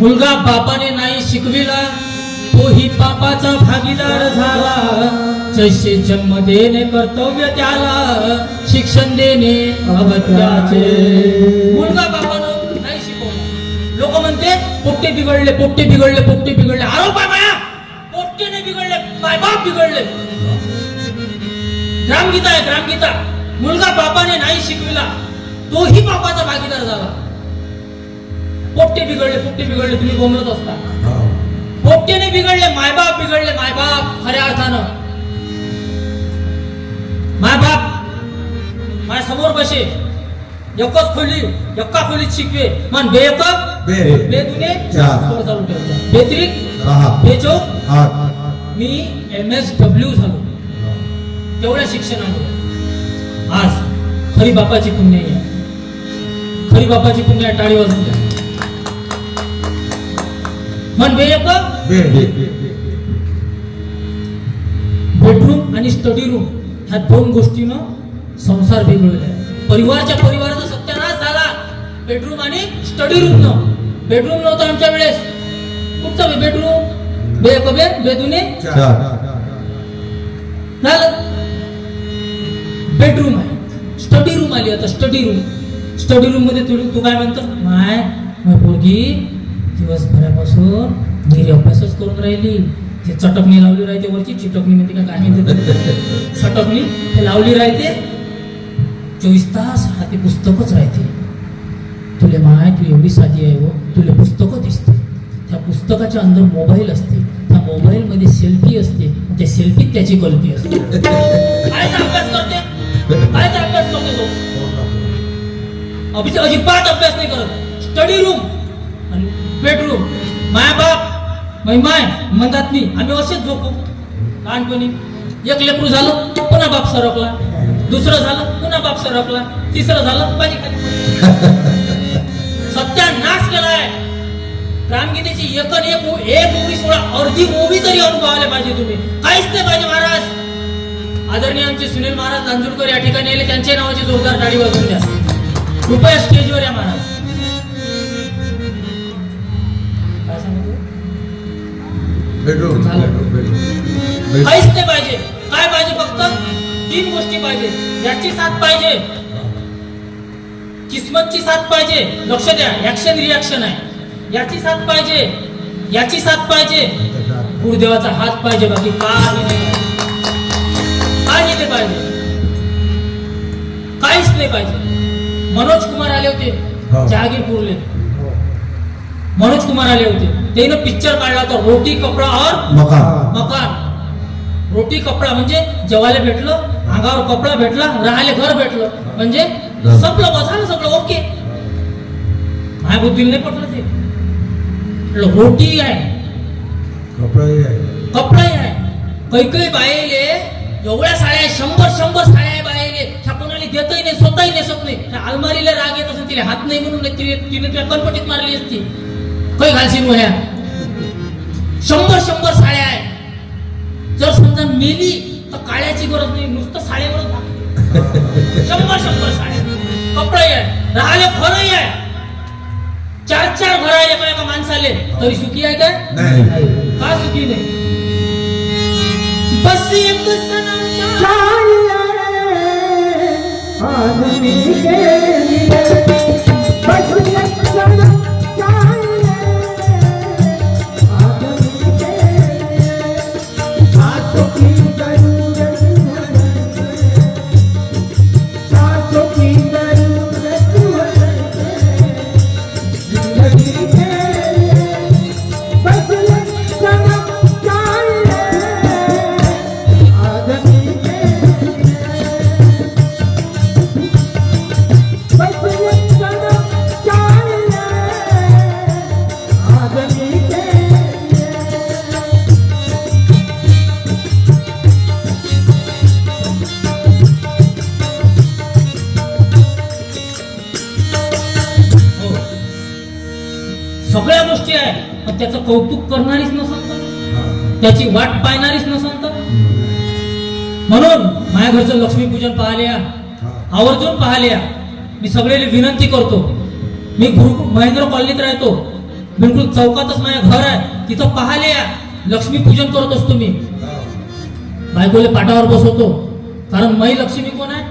मुलगा बापाने नाही शिकविला तोही पापाचा भागीदार झाला. जसे जन्म देणे कर्तव्य त्याला शिक्षण देणे अगत्याचे. मुलगा बापानं नाही शिकवला. लोक म्हणते पोट्टे बिघडले पोट्टे बिघडले पोट्टे बिघडले. आरोप आहे माया पोट्टेने बिघडले मायबाप बिघडले. ग्रामगीता आहे ग्रामगीता. मुलगा बापाने नाही शिकविला तोही बापाचा भागीदार झाला. पोट्टे बिघडले पोट्टे बिघडले तुम्ही बोंबलत असता. पोट्टेने बिघडले मायबाप बिघडले मायबाप खऱ्या अर्थानं. मायबाप माझ्यासमोर बसे. एकच खोली एका खोलीत शिकवे. मन बे एक बे. बे. दुने चार. थोडं चालू ठेवायचं. बेत्रिक सहा. बे चौक आठ. मी एम एस डब्ल्यू झालो. तेवढ्या शिक्षणामुळे आज खरी बापाची पुण्य आहे. खरी बापाची पुण्य टाळी वाजून द्या. मन बे एक बे बेडरूम आणि स्टडी रूम ह्या दोन गोष्टीनं संसार बिघडलेला आहे. परिवारच्या परिवाराचा सत्यानाश झाला. बेडरूम आणि स्टडी रूम न. बेडरूम नव्हतं आमच्या वेळेस. कुठचं बेडरूम बे एक बे बे दुने? चार. झालं. बेडरूम आहे. स्टडी रूम आली आता स्टडी रूम स्टडी रूममध्ये तू काय म्हणतो? माय पोरगी दिवसभरापासून घरी अभ्यासच करून राहिली. ते चटकणी लावली राहते वरची चिटकणी म्हणते का काय म्हणते? चटकणी ते लावली राहते. चोवीस तास हाती पुस्तकच राहते. तुले माय तू एवढी साधी आहे हो. तुला पुस्तकं दिसते. त्या पुस्तकाच्या अंदर मोबाईल असते. त्या मोबाईल मध्ये सेल्फी असते. त्या सेल्फीत त्याची कल्पी असते. अभ्यास अजिबात अभ्यास नाही करत. स्टडी रूम बेडरूम माय बाप मै माय म्हणतात मी आम्ही असेच झोपू. लहानपणी एक लेकरू झालं पुन्हा बाप सरकला. दुसरं झालं पुन्हा बाप सरकला. तिसरं झालं पाणी खाली. सत्यानाश केलाय. रामगीतेची एक एक एक मूवी सोळा अर्धी मूवी तरी अनुभवायला पाहिजे तुम्ही. काहीच नाही पाहिजे महाराज. आदरणीय आमचे सुनील महाराज नांदुरकर या ठिकाणी आले. त्यांच्या नावाची जोरदार गाडी वाजवून द्या. कृपया स्टेजवर या महाराज. बेडरूम काहीच नाही पाहिजे. काय पाहिजे फक्त? तीन गोष्टी पाहिजे. याची साथ पाहिजे. किस्मतची साथ पाहिजे. लक्ष द्या. ऍक्शन रिॲक्शन आहे. याची साथ पाहिजे. याची साथ पाहिजे. गुरुदेवाचा हात पाहिजे. बाकी काही नाही काही नाही पाहिजे. काहीच नाही पाहिजे. मनोज कुमार आले होते. हा. जहागीरपूरले मनोज कुमार आले होते. त्यानं पिक्चर काढला होता रोटी कपडा और मकान. मकान. रोटी कपडा म्हणजे जेवायला भेटलं अंगावर कपडा भेटला राहायला घर भेटलं. म्हणजे. संपलं बसायला सगळं ओके. माझ्या बुद्धीला नाही पटलं ते. रोटी आहे. कपडाही आहे. कपडाही आहे. काही काही बायले एवढ्या साड्या शंभर शंभर साड्या आहे बायले. कोणाला देतही नाही स्वतःही नेसत नाही. त्या अलमारीला राग येत असेल तिला हात नाही म्हणून तिने तिने तुला कनपटीत मारली असती. काही घालशील वह्या शंभर शंभर साड्या आहे जर समजा मेली तर काळ्याची गरज नाही नुसतं साड्यावरच. शंभर शंभर साड्या. कपडाही आहे राहिले घरही आहे चार चार घर आहे एका एका माणसाले. तरी सुखी आहे काय? नाही. का सुखी नाही? बस एक आदमी के लिए सगळ्या गोष्टी आहे पण त्याचं कौतुक करणारीच नसन तर त्याची वाट पाहणारीच नसन तर म्हणून माझ्या घरचं लक्ष्मीपूजन पाहिले या आवर्जून पाहिले या मी सगळ्याला विनंती करतो. मी गुरु महेंद्र कॉलनीत राहतो. बिलकुल चौकातच माझ्या घर आहे. तिथं पाहायला या लक्ष्मी पूजन करत असतो मी. बायकोले पाटावर बसवतो. कारण मै लक्ष्मी कोण आहे?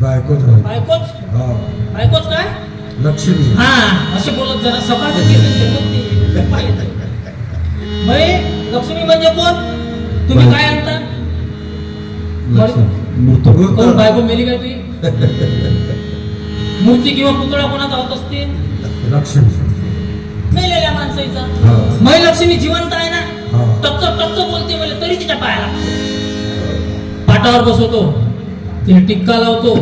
बायकोच बायकोच? हा. बायकोच काय? लक्ष्मी. हा असे बोलत जरा सकाळचं लक्ष्मी म्हणजे कोण? तुम्ही काय आणता? बायको मेली काय तुझी? मूर्ती किंवा पुतळा कोणाचा होत असते लक्ष्मी. मेलेल्या माणसाचा. हा. मै लक्ष्मी जिवंत आहे ना? टच्च टच्च बोलते मला तरी तिच्या पायाला. पाटावर बसवतो. तिला टिक्का लावतो.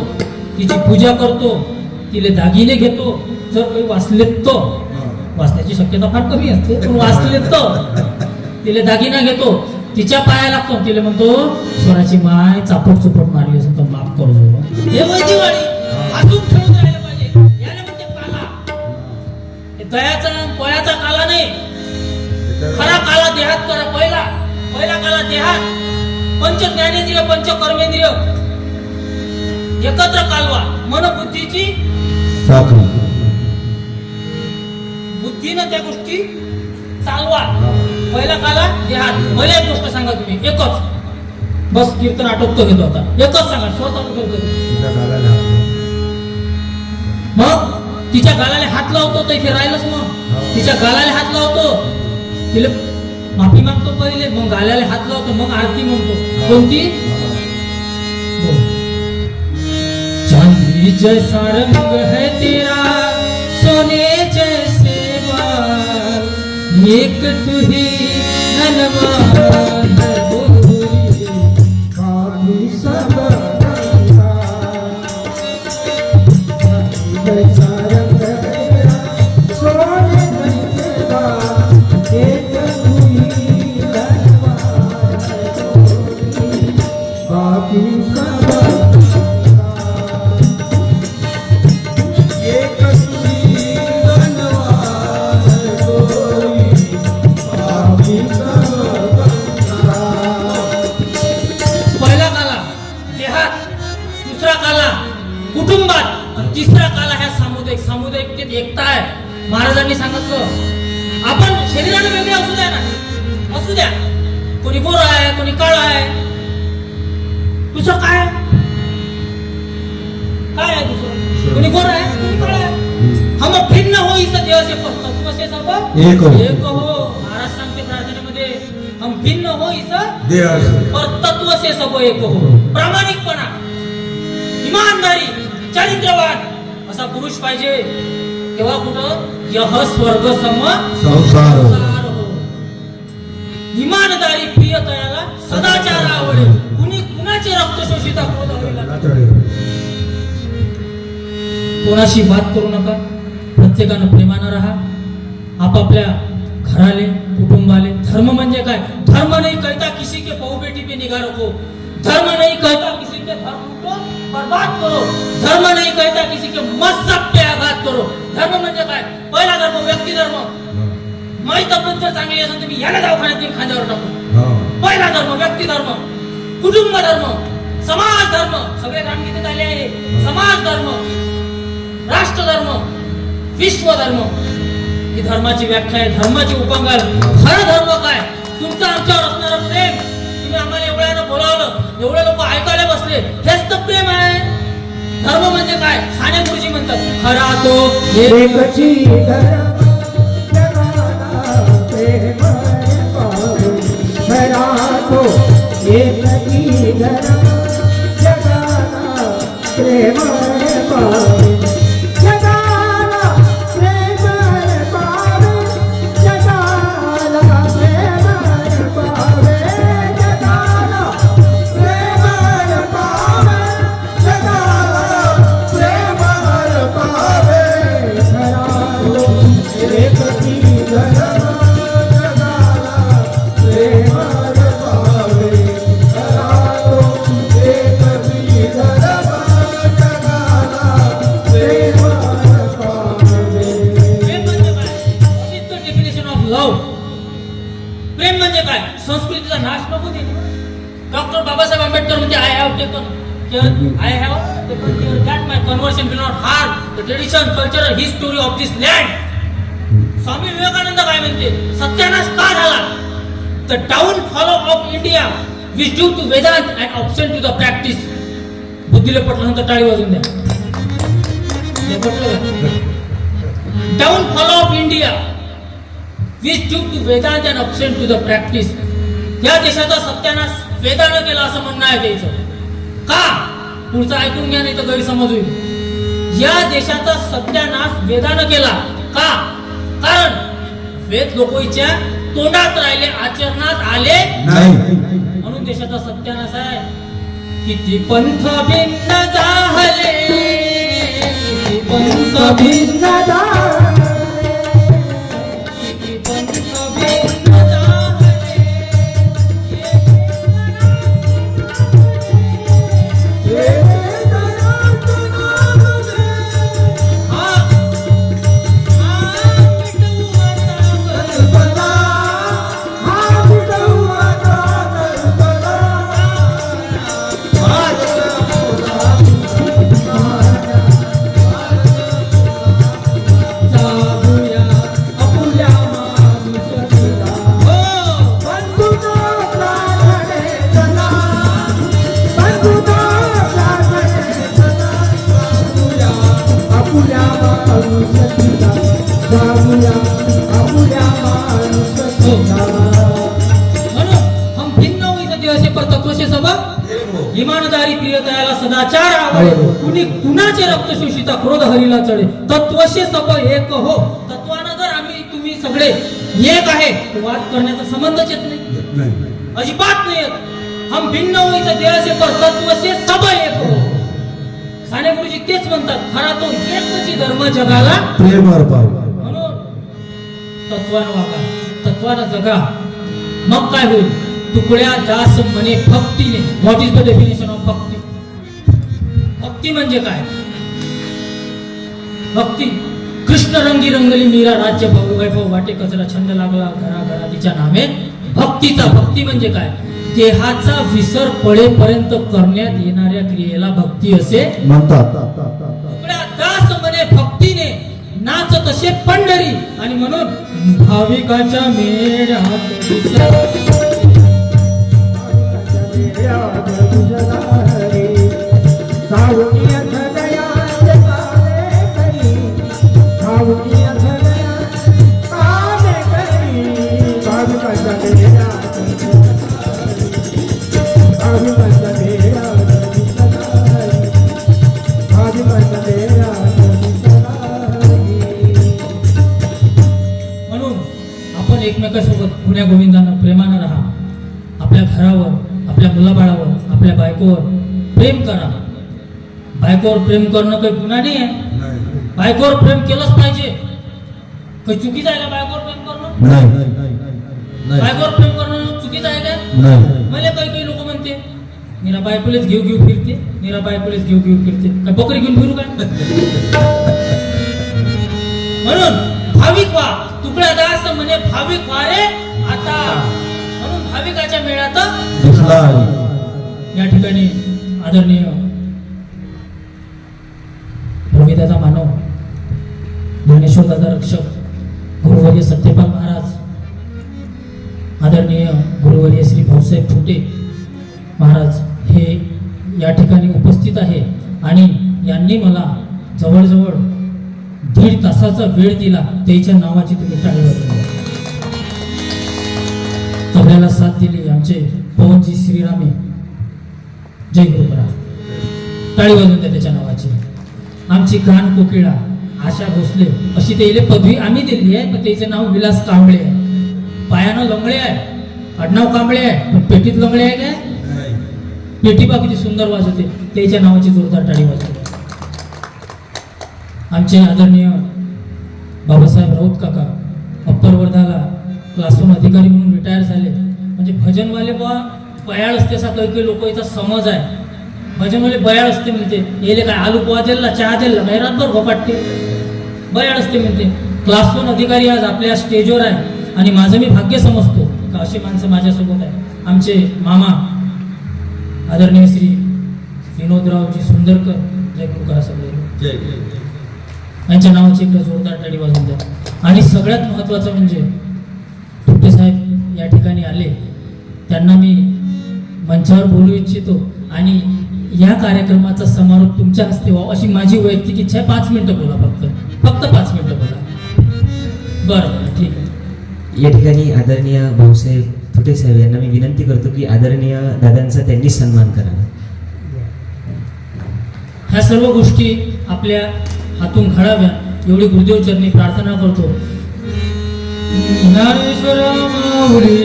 तिची पूजा करतो. तिला दागिने घेतो जर काही वाचलेत तो वाचण्याची शक्यता फार कमी असते पण वाचलेत तो तिला दागिना घेतो तिच्या पाया लागतो तिला म्हणतो स्वराची माय चापट चुपट मारली असेल तर माफ करतो हे वय दिवाळी. अजून खेळून राहिलं पाहिजे. याला म्हणते काला हे दयाचा पयाचा काला नाही. खरा काला देहात करा पहिला. पहिला काला देहात. पंच ज्ञानेंद्रिय पंच कर्मेंद्रिय एकत्र कालवा. मन बुद्धीची साखळी बुद्धीनं त्या गोष्टी चालवा. पहिला काला देहात पहिला एक गोष्ट सांगा तुम्ही. एकच. बस कीर्तन आटोपतो घेतो आता एकच सांगा. स्वतः गालाला. मग? तिच्या गालाला हात लावतो तर इथे राहिलंच मग. तिच्या गालाला हात लावतो. तिला माफी मागतो पहिले मग गाल्याला हात लावतो मग आरती म्हणतो. कोणती? जैसा रंग है तेरा सोने जैसे बाल एक तू ही धनवान एक हो. एक हो. महाराज सांगते प्रार्थनेमध्ये हम भिन्न हो इस देह और तत्व से सब एक हो. प्रामाणिकपणा इमानदारी चरित्रवान असा पुरुष पाहिजे. तेव्हा कुठं? यह स्वर्ग सम संसार हो. इमानदारी प्रियतयाला सदाचार आवडे कुणी कुणाचे रक्त शोषिता. कोणाशी बात करू नका. प्रत्येकानं प्रेमानं राहा. आपापल्या घराले कुटुंबाले. धर्म म्हणजे काय? धर्म नाही कहता किसी के बहु बेटी पे निगाह रखो. धर्म नहीं कहता किसी के धर्म को बर्बाद करो. धर्म नहीं कहता किसी के मजहब पे आघात करो. धर्म म्हणजे काय? पहिला धर्म व्यक्ती धर्म. माही तब्येत जर चांगली असेल तर मी याला दवाखान्यात खांद्यावर टाकू. पहिला धर्म व्यक्ती धर्म. कुटुंब धर्म. समाज धर्म. सगळे ग्रामगीतेत आले आहे. समाज धर्म. राष्ट्र धर्म. विश्व धर्म ही धर्माची व्याख्या आहे धर्माची उपंगार खरं धर्म काय? तुमचं आमच्यावर असणारं प्रेम. तुम्ही आम्हाला एवढ्यानं बोलावलं एवढे लोक ऐकायला बसले हेच तर प्रेम आहे. धर्म म्हणजे काय? साने गुरुजी म्हणतात खरा तो एकची धर्म प्रेम प्रेम म्हणजे काय? संस्कृतीचा नाश नको दे डॉक्टर बाबासाहेब आंबेडकर म्हणजे I have taken I have that my conversion will not harm the tradition cultural history of this land Swami Vivekananda काय म्हणते? सत्यानाश का झाला? The downfall of India which due to Vedanta and option to the practice बुद्धीला पटल्यानंतर टाळी वाजून द्या. Downfall of India which due to Vedanta and option to the practice या देशाचा सत्यानाश वेदानं केला असं म्हणणं आहे त्याचं का? पुढचं ऐकून घ्या नाही तर गैरसमज होईल. या देशाचा सत्यानाश वेदानं केला. का? कारण वेद लोकोईच्या तोंडात राहिले आचरणात आले नाही. म्हणून देशाचा सत्यानाश आहे. किती पंथ भिन्न झाले किती पंथ भिन्न किती सदाचार आवडे कुणी कुणाचे रक्त शोषिता क्रोध हरीला चढे? तत्वशे सब एक हो. तत्वानं जर आम्ही तुम्ही सगळे एक आहे वाद करण्याचा संबंधच येत नाही. येत नाही अजिबात नाही येत. हम भिन्न होईचा देहाचे पर तत्वशे सब एक हो. साने गुरुजी तेच म्हणतात खरा तो एकची धर्म जगाला प्रेम अर्पाव म्हणून तत्वानं वागा तत्वानं जगा. मग काय होईल? तुकड्या दास म्हणे भक्तीने. What is the definition of bhakti? भक्ती म्हणजे काय? भक्ती. कृष्ण रंगी रंगली मीरा राज्य भव- वैभव वाटे कचरा छंद लागला घरा घरा तिच्या नामे. भक्तीचा भक्ती म्हणजे काय? देहाचा विसर पडेपर्यंत करण्यात येणाऱ्या क्रियेला भक्ती असे म्हणतात. तुकड्या दास म्हणे भक्तीने नाच तसे पंढरी. आणि म्हणून भाविकाच्या दिसत गुण्या गोविंदानं प्रेमानं राहा. आपल्या घरावर आपल्या मुलाबाळावर आपल्या बायकोवर प्रेम करा. बायकोवर प्रेम करणं काही गुन्हा नाही आहे. बायकोवर प्रेम केलंच पाहिजे. काही चुकीचं आहे का बायकोवर प्रेम करणं? नाही. बायकोवर प्रेम करणं चुकीचं आहे का नाही. मला काही काही लोक म्हणते मीरा बायकोलेच घेऊ घेऊ फिरते मीरा बायकोलेच घेऊ घेऊ फिरते. काय बकरी घेऊन फिरू काय? म्हणून भाविक वा तुकडा दास म्हणे भाविक वा रे आता. म्हणून भाविकाच्या मेळ्यात या ठिकाणी आदरणीय भूमिदाचा मानव ज्ञानेश्वर दादा रक्षक गुरुवर्य सत्यपाल महाराज आदरणीय गुरुवर्य श्री भाऊसाहेब फुटे महाराज हे या ठिकाणी उपस्थित आहे आणि यांनी मला जवळजवळ दीड तासाचा वेळ दिला त्याच्या नावाची तुम्ही टाळी वाजवली साथ दिली आमचे पवनजी श्रीरामे. जय गुरुपरा टाळी वाजून द्या त्याच्या नावाची. आमची गान कोकिळा आशा भोसले अशी त्याला पदवी आम्ही दिली आहे पण त्याचं नाव विलास कांबळे आहे. पायानं लंगळे आहे आडनाव कांबळे आहे पण पेटीत लंगळे आहे काय? पेटी बा सुंदर वाजवते त्याच्या नावाची जोरदार टाळी वाजवते आमचे आदरणीय बाबासाहेब राऊत काका अप्पर वर्धाला क्लासरूम अधिकारी म्हणून रिटायर झाले. म्हणजे भजनवाले बा बयाळ असते असा काही काही लोक याचा समज आहे. भजनवाले बयाळ असते म्हणते. येले काय आलू पोहा दिला चहा दिला काय रातभर भोपाटते बयाळ असते म्हणते. क्लासरूम अधिकारी आज आपल्या स्टेजवर आहे आणि माझं मी भाग्य समजतो का अशी माणसं माझ्यासोबत आहे आमचे मामा आदरणीय श्री विनोदरावजी सुंदरकर. जय करा सगळे यांच्या नावाची एकदा जोरदार टाळी वाजून द्या. आणि सगळ्यात महत्त्वाचं म्हणजे या ठिकाणी आले. त्यांना मी मंचावर बोलू इच्छितो आणि या कार्यक्रमाचा समारोप तुमच्या हस्ते व्हावा अशी माझी वैयक्तिक इच्छा आहे. पाच मिनिटं बोला फक्त. फक्त पाच मिनिटं बोला. बरं ठीक आहे. या ठिकाणी आदरणीय भाऊसाहेब थुटे साहेब यांना मी विनंती करतो की आदरणीय दादांचा त्यांनी सन्मान करावा ह्या सर्व गोष्टी आपल्या हातून घडाव्या एवढी गुरुदेव चरणी प्रार्थना करतो. ज्ञानेश्वर माऊली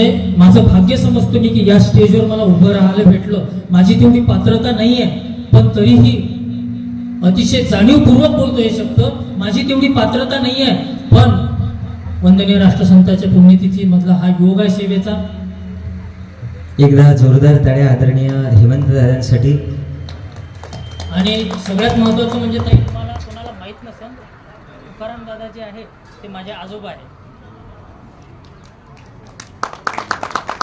म्हणजे माझं भाग्य समजतो मी की या स्टेजवर मला उभं राहायला भेटलं. माझी तेवढी पात्रता नाही आहे पण तरीही अतिशय जाणीवपूर्वक बोलतो हे शब्द. माझी तेवढी पात्रता नाही आहे पण वंदनीय राष्ट्रसंताच्या पुण्यतिथी मधला हा योग आहे सेवेचा. एकदा जोरदार टाळ्या आदरणीय हेमंत दादांसाठी. आणि सगळ्यात महत्वाचं म्हणजे ताई तुम्हाला कोणाला माहीत नसेल तुकाराम दादा जे आहे ते माझे आजोबा आहे